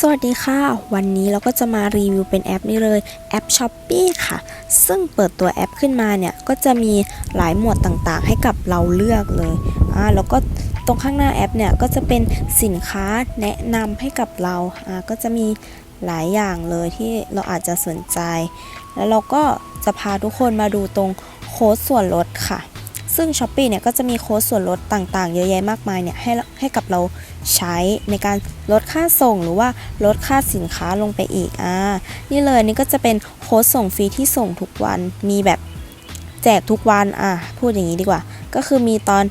สวัสดีค่ะ วันนี้เราก็จะมารีวิวเป็นแอปนี้เลยแอป s h อ p e e ค่ะ ซึ่งเปิดตัวแอปขึ้นมาเนี่ย ก็จะมีหลายหมวดต่างๆ ให้กับเราเลือกเลยอ่าแล้วก็ตรงข้างหน้าแอปเนี่ย ก็จะเป็นสินค้าแนะนำให้กับเราอ่าก็จะมีหลายอย่างเลยที่เราอาจจะสนใจ แล้วเราก็จะพาทุกคนมาดูตรงโค้ดส่วนลดค่ะ ซึ่ง s h อ p e e เนี่ยก็จะมีโค้ดส่วนลดต่างๆ เยอะแยะมากมายเนี่ยให้ให้กับเราใช้ในการลดค่าส่งหรือว่าลดค่าสินค้าลงไปอีกอ่านี่เลยนี่ก็จะเป็นโค้ดส่งฟรีที่ส่งทุกวันมีแบบแจกทุกวัน อะ พูดอย่างนี้ดีกว่า ก็คือมีตอน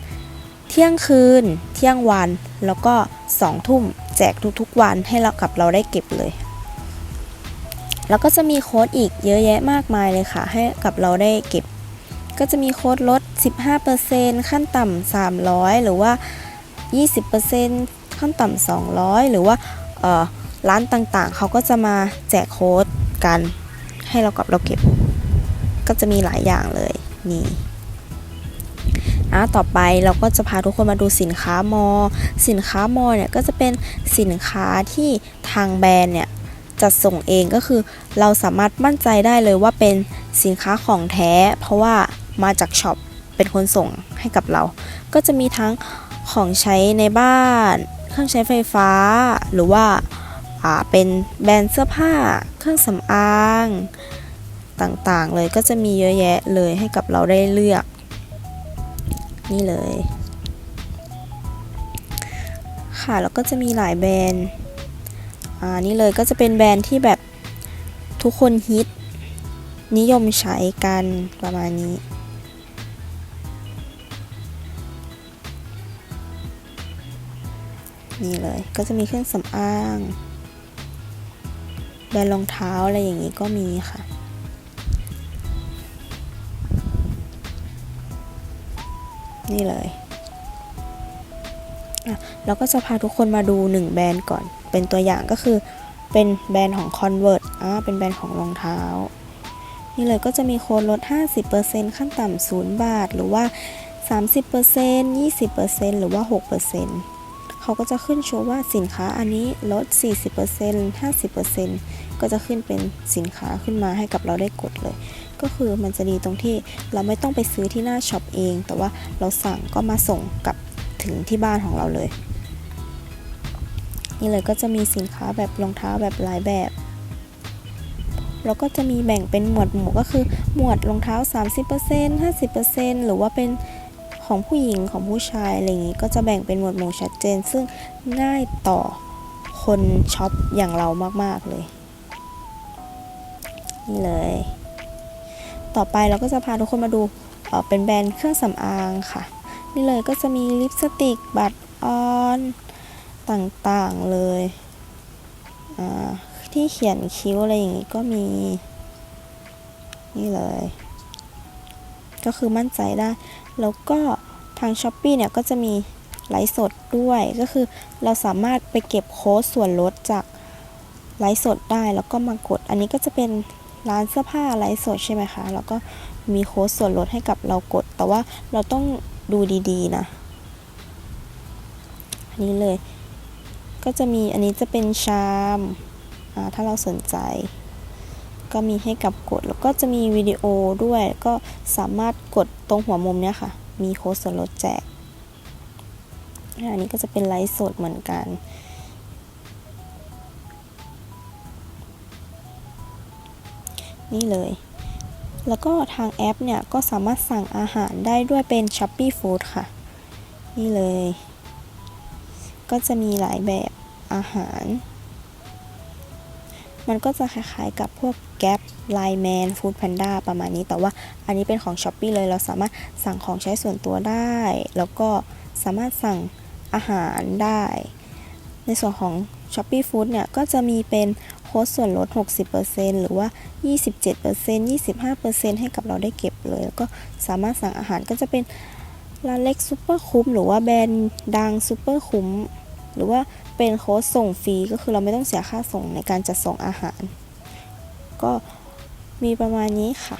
เที่ยงคืน เที่ยงวัน แล้วก็สองทุ่ม แจกทุกๆวันให้เรากับเราได้เก็บเลย แล้วก็จะมีโค้ดอีกเยอะแยะมากมายเลยค่ะ ให้กับเราได้เก็บ ก็จะมีโค้ดลด 15%ขั้นต่ำ300 หรือว่า 20%ขั้นต่ำ200 หรือว่าร้านต่างๆ เขาก็จะมาแจกโค้ดกัน ให้เรากับเราเก็บ ก็จะมีหลายอย่างเลยนี่อะต่อไปเราก็จะพาทุกคนมาดูสินค้ามอ สินค้ามอเนี่ยก็จะเป็นสินค้าที่ทางแบรนด์เนี่ยจัดส่งเองก็คือเราสามารถมั่นใจได้เลยว่าเป็นสินค้าของแท้ เพราะว่า มาจากช็อปเป็นคนส่งให้กับเรา ก็จะมีทั้งของใช้ในบ้าน เครื่องใช้ไฟฟ้า หรือว่าาเป็นแบรนด์เสื้อผ้า เครื่องสำอางต่างๆ เลยก็จะมีเยอะแยะเลยให้กับเราได้เลือก นี่เลย ค่ะแล้วก็จะมีหลายแบรนด์อ่านี่เลยก็จะเป็นแบรนด์ที่แบบทุกคนฮิตนิยมใช้กันประมาณนี้ นี่เลย ก็จะมีเครื่องสำอาง แบรนด์รองเท้าอะไรอย่างนี้ก็มีค่ะ นี่เลยเราก็จะพาทุกคนมาดู 1 แบรนด์ก่อน เป็นตัวอย่างก็คือเป็นแบรนด์ของ Convert อ่าเป็นแบรนด์ของรองเท้า นี่เลยก็จะมีโค้ดลด 50%ขั้นต่ำ 0 บาท หรือว่า 30% 20%หรือว่า 6% เขาก็จะขึ้นโชว์ว่าสินค้าอันนี้ลด 40% 50%ก็จะขึ้นเป็นสินค้าขึ้นมาให้กับเราได้กดเลย ก็คือมันจะดีตรงที่เราไม่ต้องไปซื้อที่หน้าช็อปเอง แต่ว่าเราสั่งก็มาส่งกับถึงที่บ้านของเราเลย นี่เลยก็จะมีสินค้าแบบรองเท้าแบบหลายแบบแล้วก็จะมีแบ่งเป็นหมวดหมู่ก็คือหมวดรองเท้า 30% 50%หรือว่าเป็น ของผู้หญิงของผู้ชายอะไรอย่างนี้ก็จะแบ่งเป็นหมวดหมู่ชัดเจน ซึ่งง่ายต่อคนช็อปอย่างเรามาก ๆ เลย นี่เลย ต่อไปเราก็จะพาทุกคนมาดูเอ่อเป็นแบรนด์เครื่องสำอางค่ะ นี่เลยก็จะมีลิปสติก บัตรออนต่างๆเลยที่เขียนคิ้วอะไรอย่างนี้ก็มี นี่เลย ก็คือมั่นใจได้ แล้วก็ทาง s h อ p e e เนี่ยก็จะมีไลฟ์สดด้วย ก็คือเราสามารถไปเก็บโค้ดส่วนลดจากไลฟ์สดได้แล้วก็มากด อันนี้ก็จะเป็นร้านเสื้อผ้าไลฟ์สดใช่ไหมคะ แล้วก็มีโค้ดส่วนลดให้กับเรากด แต่ว่าเราต้องดูดีๆนะอันนี้เลย ก็จะมีอันนี้จะเป็นชาม ถ้าเราสนใจ ก็มีให้กับกด แล้วก็จะมีวิดีโอด้วย ก็สามารถกดตรงหัวมุมเนี้ยค่ะ มีโค้ดส่วนลดแจก อันนี้ก็จะเป็นไลฟ์สดเหมือนกันนี่เลย แล้วก็ทางแอปเนี่ย ก็สามารถสั่งอาหารได้ด้วยเป็น Shopee Food ค่ะ นี่เลย ก็จะมีหลายแบบอาหาร มันก็จะคล้ายๆกับพวก Gap Line Man Food Panda ประมาณนี้ แต่ว่าอันนี้เป็นของ Shopee เลย เราสามารถสั่งของใช้ส่วนตัวได้ แล้วก็สามารถสั่งอาหารได้ ในส่วนของ Shopee Food เนี่ย ก็จะมีเป็นโค้ดส่วนลด 60%หรือว่า 27% 25%ให้กับเราได้เก็บเลย แล้วก็สามารถสั่งอาหารก็จะเป็นร้านเล็กซูเปอร์คุ้มหรือว่าแบรนด์ดังซูเปอร์คุ้ม หรือว่าเป็นโค้ดส่งฟรีก็คือเราไม่ต้องเสียค่าส่งในการจัดส่งอาหาร ก็มีประมาณนี้ค่ะ